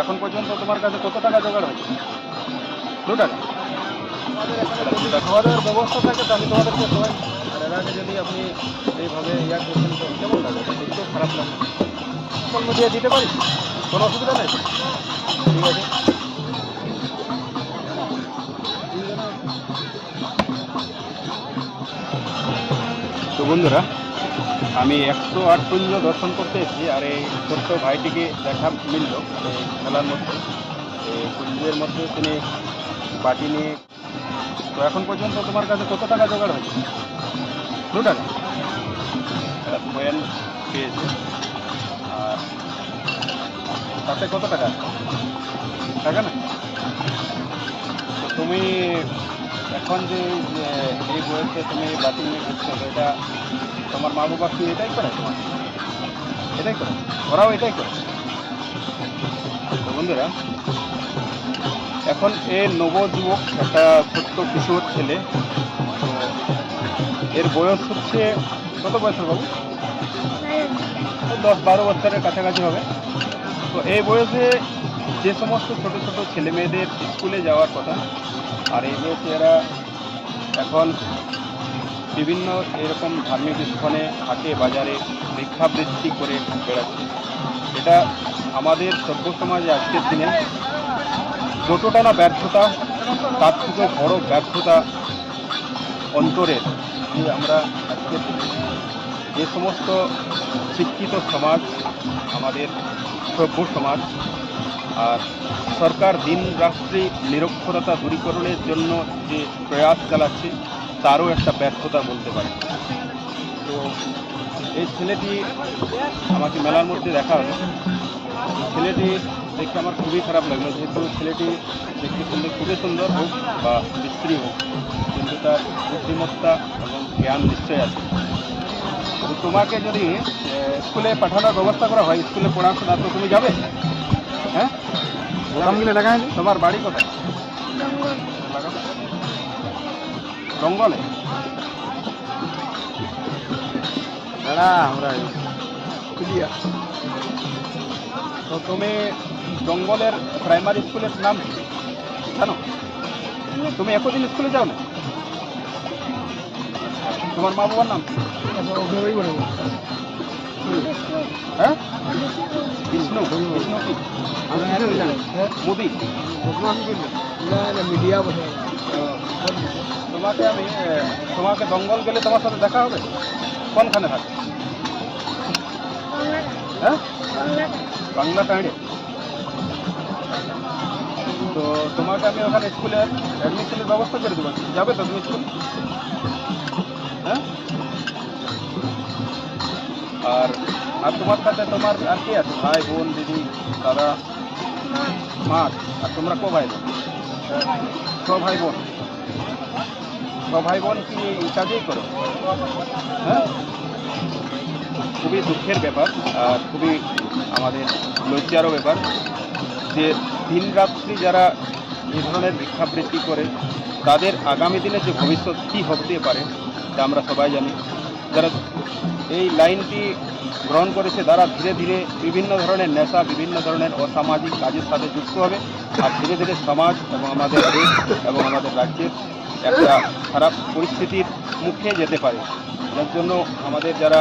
এখন পর্যন্ত তোমার কাছে কত টাকা জোগাড় হয়েছে? দু টাকা। খাওয়া ব্যবস্থা থাকে তাহলে তোমাদেরকে সবাই আর এর আগে যদি আপনি এইভাবে ইয়া করছেন তো কেমন লাগে? দেখতেও খারাপ লাগে। সোশ্যাল মিডিয়া দিতে পারি? কোনো অসুবিধা নেই? ঠিক আছে। তো বন্ধুরা আমি একশো আট কুঞ্জ দর্শন করতে এসেছি, আর এই ছোট্ট ভাইটিকে দেখা মিলল মেলার মধ্যে। কুঞ্জের মধ্যে তিনি বাটি নিয়ে তো এখন পর্যন্ত তোমার কাছে কত টাকা জোগাড় হয়েছে? দু টাকা। কয়েন পেয়েছে। আর তাতে কত টাকা? টাকা না? তুমি এখন যে এই বয়সে তুমি বাটি নিয়ে ঘুরছো এটা তোমার মা বাবা কি এটাই করে? তোমার এটাই করে? ওরাও এটাই করে। বন্ধুরা, এখন এ নবযুবক একটা ছোট্ট কিশোর ছেলে। এর বয়স হচ্ছে কত বয়সের বাবু? দশ বারো বছরের কাছাকাছি হবে। তো এই বয়সে যে সমস্ত ছোট ছোট ছেলে মেয়েদের স্কুলে যাওয়ার কথা, আর এই বয়সে এরা এখন বিভিন্ন এরকম ধার্মিক স্থানে হাটে, বাজারে ভিক্ষাবৃত্তি করে বেড়াচ্ছে। এটা আমাদের সভ্য সমাজে আজকের দিনে যতটা না ব্যর্থতা, তার থেকে বড় ব্যর্থতা অন্তরের যে আমরা আজকের যে সমস্ত শিক্ষিত সমাজ, আমাদের সভ্য সমাজ আর সরকার দিন রাত্রি নিরক্ষরতা দূরীকরণের জন্য যে প্রয়াস চালাচ্ছে তারও একটা ব্যর্থতা বলতে পারে। তো এই ছেলেটি আমাকে মেলার মধ্যে দেখা হলো। ছেলেটি দেখতে আমার খুবই খারাপ লাগল যেহেতু ছেলেটি দেখতে শুনতে খুবই সুন্দর হোক বা স্ত্রী হোক কিন্তু তার বুদ্ধিমত্তা এবং জ্ঞান নিশ্চয় আছে। তো তোমাকে যদি স্কুলে পাঠানোর ব্যবস্থা করা হয় স্কুলে পড়াশোনা তো তুমি যাবে? হ্যাঁ? তোমার বাড়ি কোথায়? জঙ্গলে? দাঁড়া আমরা তো তুমি জঙ্গলের প্রাইমারি স্কুলের নাম জানো? তুমি একদিন স্কুলে যাও না তোমার মা বাবার নাম? হ্যাঁ? বিষ্ণু। বিষ্ণু কি? মোদি। মিডিয়া বসে তোমাকে আমি তোমাকে জঙ্গল গেলে তোমার সাথে দেখা হবে? কোনখানে থাকে? হ্যাঁ? বাংলা টাইডে তো তোমাকে আমি ওখানে স্কুলে অ্যাডমিশনের ব্যবস্থা করে দেবো। যাবে তো তুমি স্কুল? হ্যাঁ? আর আর তোমার সাথে তোমার আর কি আছে? ভাই বোন দিদি দাদা? মা। আর তোমরা কো ভাই বোন? ছ ভাই বোন। ভাই বোন কি এই কাজেই করো? হ্যাঁ? খুবই দুঃখের ব্যাপার, আর খুবই আমাদের লজ্জারও ব্যাপার যে দিন রাত্রি যারা এ ধরনের ভিক্ষাবৃত্তি করে, তাদের আগামী দিনে যে ভবিষ্যৎ কী হতে পারে, তা আমরা সবাই জানি। যারা এই লাইনটি গ্রহণ করেছে তারা ধীরে ধীরে বিভিন্ন ধরনের নেশা, বিভিন্ন ধরনের অসামাজিক কাজের সাথে যুক্ত হবে। আর ধীরে ধীরে সমাজ এবং আমাদের দেশ এবং আমাদের রাজ্যের একটা খারাপ পরিস্থিতির মুখে যেতে পারে। যার জন্য আমাদের যারা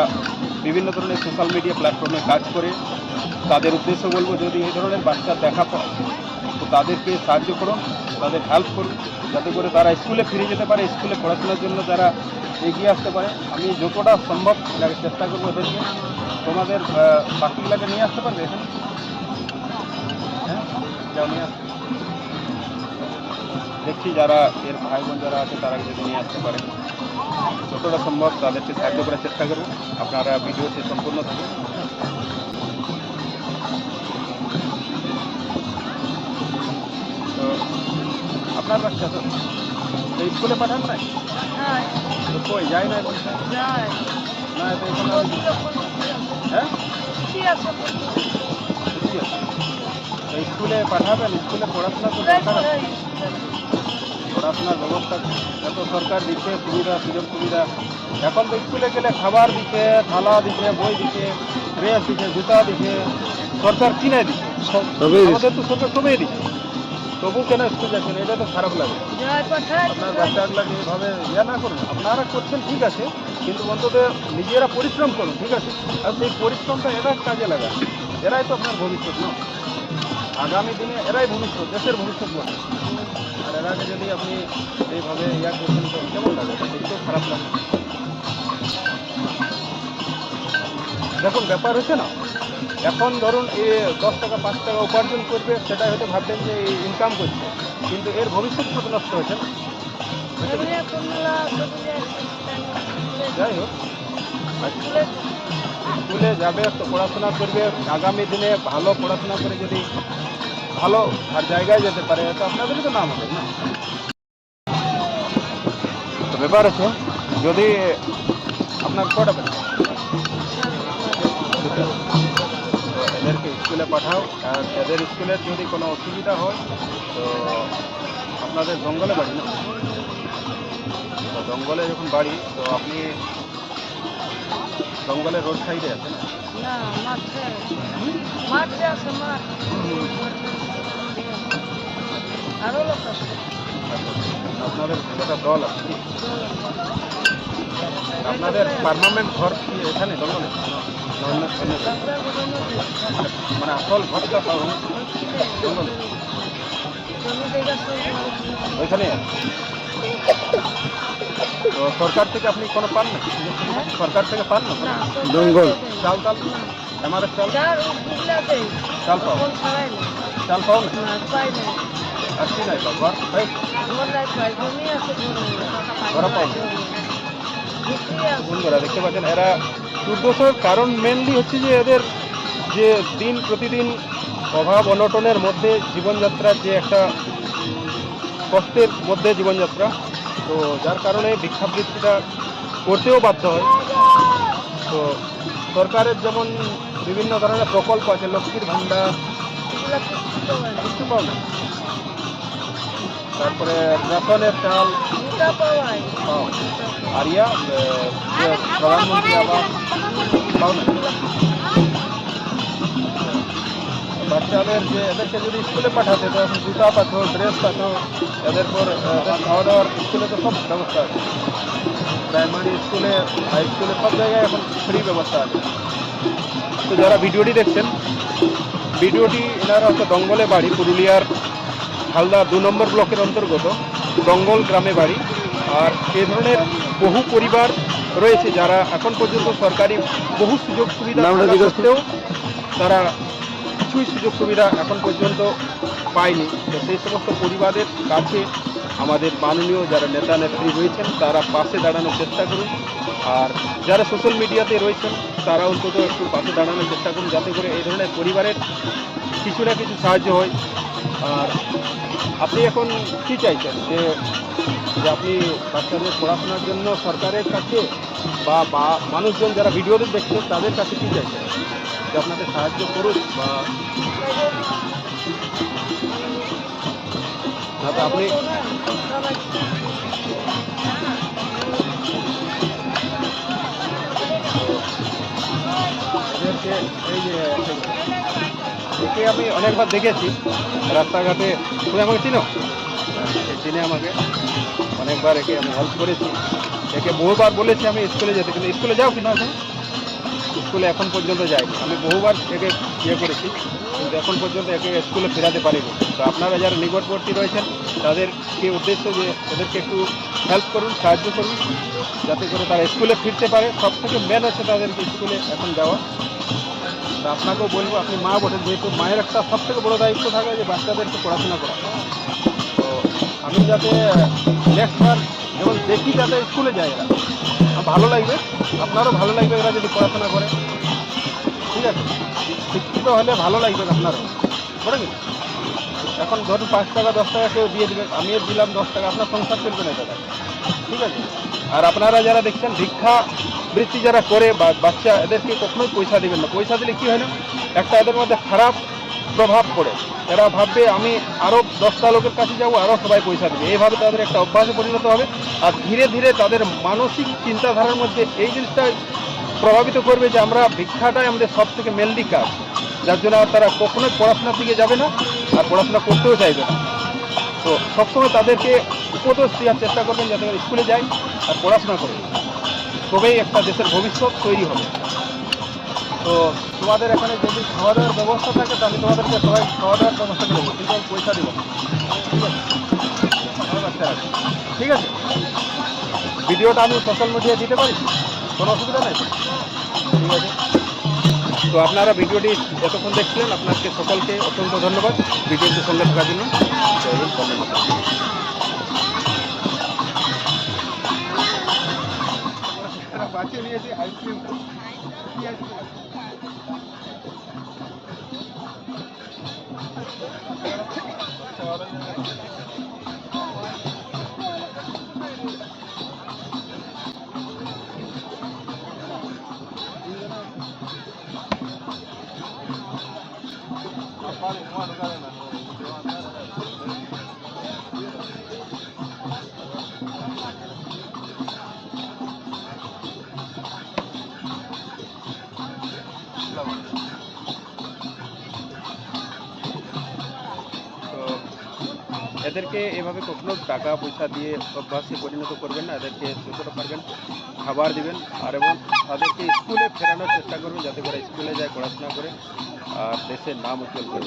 বিভিন্ন ধরনের সোশ্যাল মিডিয়া প্ল্যাটফর্মে কাজ করে, তাদের উদ্দেশ্য বলব যদি এই ধরনের বাচ্চা দেখা পাও তো তাদেরকে সাহায্য করুন, তাদের হেল্প করুন, যাতে করে তারা স্কুলে ফিরে যেতে পারে স্কুলে পড়াশোনার জন্য যারা এগিয়ে আসতে পারে। আমি যতটা সম্ভব এটাকে চেষ্টা করব এদেরকে তোমাদের বাকিগুলোকে নিয়ে আসতে পারবে এখানে? হ্যাঁ? নিয়ে দেখছি যারা এর ভাই বোন যারা আছে, তারা যদি নিয়ে আসতে পারে। যতটা সম্ভব তাদেরকে সাহায্য করার চেষ্টা করব। আপনারা ভিডিওটি সম্পূর্ণ থাকুন আপনার বাচ্চা তো স্কুলে পাঠান নাই? কই যায় না বলছে না তো এখানে হ্যাঁ? স্কুলে পাঠাবেন স্কুলে পড়াশোনা তো পড়াশোনার ব্যবস্থা এত সরকার দিচ্ছে সুবিধা সুযোগ সুবিধা। এখন তো স্কুলে গেলে খাবার দিচ্ছে থালা দিচ্ছে বই দিচ্ছে ড্রেস দিচ্ছে জুতা দিচ্ছে সরকার কিনে দিচ্ছে। আমাদের তো সরকার কমিয়ে দিচ্ছে। তবু কেন স্কুল যাচ্ছেন? এটা তো খারাপ লাগে। আপনার বাচ্চাগুলোকে এভাবে ইয়ে না করুন আপনারা করছেন ঠিক আছে, কিন্তু অন্তত নিজেরা পরিশ্রম করুন, ঠিক আছে? আর সেই পরিশ্রমটা এরা কাজে লাগান। এরাই তো আপনার ভবিষ্যৎ, না? আগামী দিনে এরাই ভবিষ্যৎ, দেশের ভবিষ্যৎ বলে। আর এরাকে যদি আপনি এইভাবে ইয়া করছেন, তো কেমন লাগে? এটা খারাপ লাগে। দেখুন, ব্যাপার হচ্ছে না এখন ধরুন এ দশ টাকা, পাঁচ টাকা উপার্জন করবে সেটা হয়তো ভাববেন যে ইনকাম করছে। কিন্তু এর ভবিষ্যৎ কত নষ্ট হয়েছে? যাই হোক। স্কুলে যাবে, তো পড়াশোনা করবে। আগামী দিনে ভালো পড়াশোনা করে যদি ভালো আর জায়গায় যেতে পারে, তো আপনাদেরই তো নাম হবে না? তো ব্যাপার আছে যদি আপনার কটা স্কুলে পাঠাও। আর এদের স্কুলের যদি কোনো অসুবিধা হয় তো আপনাদের জঙ্গলে বাড়ি না? তো জঙ্গলে যখন বাড়ি তো আপনি জঙ্গলের রোড সাইডে আছেন? আছে আপনাদের একটা দল আছে আপনাদের পার্মানেন্ট ঘর কি এখানে জঙ্গলে? মানে আসল জঙ্গলে ওইখানে? তো সরকার থেকে আপনি কোনো পান না সরকার থেকে পান না জঙ্গল। চাল চাল আমাদের চাল? চাল পাও চাল পাও না নাই আমার ঘরে পাও বন্ধুরা দেখতে পাচ্ছেন এরা দুর্দশার কারণ মেনলি হচ্ছে যে এদের যে দিন প্রতিদিন অভাব অনটনের মধ্যে জীবনযাত্রার যে একটা কষ্টের মধ্যে জীবনযাত্রা, তো যার কারণে ভিক্ষাবৃত্তিটা করতেও বাধ্য হয়। তো সরকারের যেমন বিভিন্ন ধরনের প্রকল্প আছে, লক্ষ্মীর ভাণ্ডার তারপরে রেশনের চাল দুটা পাওয়াই পাও আর ইয়া প্রধানমন্ত্রী না বাচ্চাদের যে এদেরকে যদি স্কুলে পাঠাতে তো এখন জুতা পাঠো ড্রেস পাঠো এদের পর এদের খাওয়া দাওয়ার স্কুলে তো সব ব্যবস্থা আছে প্রাইমারি স্কুলে হাই স্কুলে সব জায়গায় এখন ফ্রি ব্যবস্থা আছে তো যারা ভিডিওটি দেখছেন ভিডিওটি এনারা হচ্ছে দঙ্গলে বাড়ি পুরুলিয়ার হালদা দু নম্বর ব্লকের অন্তর্গত দঙ্গল গ্রামে বাড়ি আর এ ধরনের বহু পরিবার রয়েছে যারা এখন পর্যন্ত সরকারি বহু সুযোগ সুবিধা। সত্ত্বেও তারা কিছুই সুযোগ সুবিধা এখন পর্যন্ত পায়নি তো সেই সমস্ত পরিবারের কাছে আমাদের মাননীয় যারা নেতা নেত্রী রয়েছেন, তারা পাশে দাঁড়ানোর চেষ্টা করুন। আর যারা সোশ্যাল মিডিয়াতে রয়েছেন, তারা অন্তত একটু পাশে দাঁড়ানোর চেষ্টা করুন যাতে করে এই ধরনের পরিবারের কিছু না কিছু সাহায্য হয়। আর আপনি এখন কি চাইছেন? যে যে আপনি বাচ্চাদের পড়াশোনার জন্য সরকারের কাছে বা মানুষজন যারা ভিডিওতে দেখছেন, তাদের কাছে কি চাইছেন? যে আপনাদের সাহায্য করুন বা আপনি একে আমি অনেকবার দেখেছি রাস্তাঘাটে। তুমি আমাকে চিনো? চিনে আমাকে। অনেকবার একে আমি হেল্প করেছি। একে বহুবার বলেছি আমি স্কুলে যেতে, কিন্তু স্কুলে যাও কিনা এখন স্কুলে এখন পর্যন্ত যাইনি আমি বহুবার একে ইয়ে করেছি, কিন্তু এখন পর্যন্ত একে স্কুলে ফেরাতে পারিনি। তো আপনারা যারা নিকটবর্তী রয়েছেন, তাদের তাদেরকে উদ্দেশ্য যে এদেরকে একটু হেল্প করুন, সাহায্য করুন, যাতে করে তারা স্কুলে ফিরতে পারে। সব থেকে মেন হচ্ছে তাদেরকে স্কুলে এখন যাওয়া। তো আপনাকেও বলব, আপনি মা বটেন যেহেতু মায়ের একটা সব থেকে বড়ো দায়িত্ব থাকে যে বাচ্চাদেরকে পড়াশোনা করা। তো আমি যাতে নেক্সট বার দেখি যাতে স্কুলে যায় এরা ভালো লাগবে, আপনারও ভালো লাগবে এরা যদি পড়াশোনা করে। ঠিক আছে? শিক্ষিত হলে ভালো লাগবে আপনারও। করে কি এখন ধরুন পাঁচ টাকা, দশ টাকা কেউ দিয়ে দেবে, আমিও দিলাম দশ টাকা, আপনার সংসার চলবে না দাদা। ঠিক আছে? আর আপনারা যারা দেখছেন, ভিক্ষা বৃত্তি যারা করে বাচ্চা, এদেরকে কখনোই পয়সা দিবেন না। পয়সা দিলে কি হয় না? একটা এদের মধ্যে খারাপ প্রভাব পড়ে। এরা ভাববে, আমি আরও দশটা লোকের কাছে যাব আরও সবাই পয়সা দেবে। এইভাবে তাদের একটা অভ্যাসে পরিণত হবে আর ধীরে ধীরে তাদের মানসিক চিন্তাধারার মধ্যে এই জিনিসটা প্রভাবিত করবে যে আমরা ভিক্ষাটাই আমাদের সব থেকে মেনলি কাজ। যার জন্য তারা কখনোই পড়াশোনার দিকে যাবে না আর পড়াশোনা করতেও চাইবে না। তো সবসময় তাদেরকে উপদেশ দেওয়ার চেষ্টা করবেন যাতে স্কুলে যায় আর পড়াশোনা করে। তবেই একটা দেশের ভবিষ্যৎ তৈরি হবে। তো তোমাদের এখানে যদি খাওয়া দাওয়ার ব্যবস্থা থাকে তো আমি তোমাদেরকে সবাই খাওয়া দাওয়ার ব্যবস্থা দেবো। আমি পয়সা দেবো ঠিক আছে। ঠিক ভিডিওটা আমি সোশ্যাল মিডিয়ায় দিতে পারি? কোনো অসুবিধা নেই? ঠিক আছে। তো আপনারা ভিডিওটি এতক্ষণ দেখছিলেন, আপনাকে সকলকে অত্যন্ত ধন্যবাদ ভিডিওটি সঙ্গে থাকার জন্য। বাঁচিয়ে নিয়েছি আইসক্রিম তো এদেরকে এভাবে কখনো টাকা পয়সা দিয়ে অভ্যাসে পরিণত করবেন না, এদেরকে যতটা পারবেন খাবার দিবেন, আর এবং তাদেরকে স্কুলে ফেরানোর চেষ্টা করবেন যাতে করে স্কুলে যায় পড়াশোনা করে আর দেশের নাম উজ্জ্বল করে।